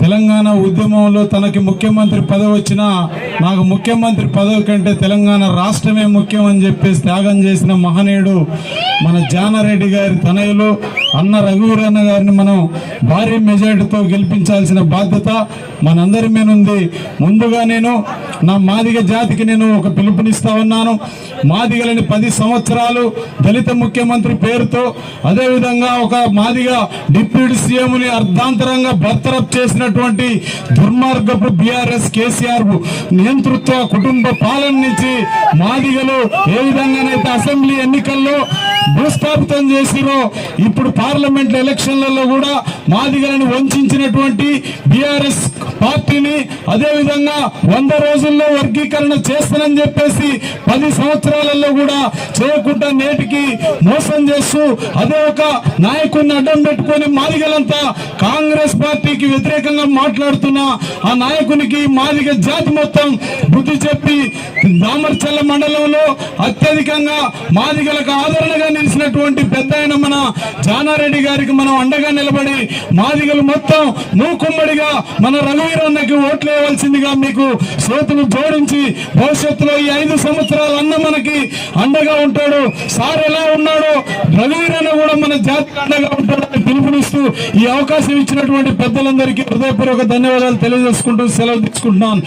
తెలంగాణ ఉద్యమంలో తనకి ముఖ్యమంత్రి పదవి వచ్చినా నాకు ముఖ్యమంత్రి పదవి కంటే తెలంగాణ రాష్ట్రమే ముఖ్యం అని చెప్పేసి త్యాగం చేసిన మహనీయుడు మన జానారెడ్డి గారి తనయులు. అన్న రఘువీరన్న గారిని మనం భారీ మెజార్టీతో గెలిపించాల్సిన బాధ్యత మనందరి మీద ఉంది. ముందుగా నేను నా మాదిగ జాతికి నేను ఒక పిలుపునిస్తా ఉన్నాను. మాదిగలని పది సంవత్సరాలు దళిత ముఖ్యమంత్రి పేరుతో అదేవిధంగా ఒక మాదిగ డిప్యూటీ సీఎంని అర్ధాంతరంగా బర్తరఫ్ చేసినటువంటి దుర్మార్గపు బీఆర్ఎస్ కేసీఆర్ నియంతృత్వ కుటుంబ పాలన నుంచి మాదిగలు ఏ విధంగానైతే అసెంబ్లీ ఎన్నికల్లో భూస్థాపితం చేసిరో ఇప్పుడు పార్లమెంట్ ఎలక్షన్లలో కూడా మాదిగలను వంచినటువంటి బీఆర్ఎస్ పార్టీని అదే విధంగా వంద రోజుల్లో వర్గీకరణ చేస్తానని చెప్పేసి పది సంవత్సరాలలో కూడా చేయకుండా నేటికి మోసం చేస్తూ అదే ఒక నాయకుడిని అడ్డం పెట్టుకొని మాదిగలంతా కాంగ్రెస్ పార్టీకి వ్యతిరేకంగా మాట్లాడుతున్న ఆ నాయకునికి మాదిగ జాతి మొత్తం బుద్ధి చెప్పి దామర్చల్ల మండలంలో అత్యధికంగా మాదిగలకు ఆదరణగా నిలిచినటువంటి జానారెడ్డి గారికి మనం అండగా నిలబడి మాదిగలు మొత్తం మూకుమ్మడిగా మన రఘువీరన్నకి ఓట్లు వేయవలసిందిగా మీకు చేతులు జోడించి భవిష్యత్తులో ఈ ఐదు సంవత్సరాలు అన్న మనకి అండగా ఉంటాడు. సార్ ఎలా ఉన్నాడో రఘువీరన్న కూడా మన జాతికి అండగా ఉంటాడని పిలుపునిస్తూ ఈ అవకాశం ఇచ్చినటువంటి పెద్దలందరికీ హృదయపూర్వక ధన్యవాదాలు తెలియజేసుకుంటూ సెలవు తీసుకుంటున్నాను.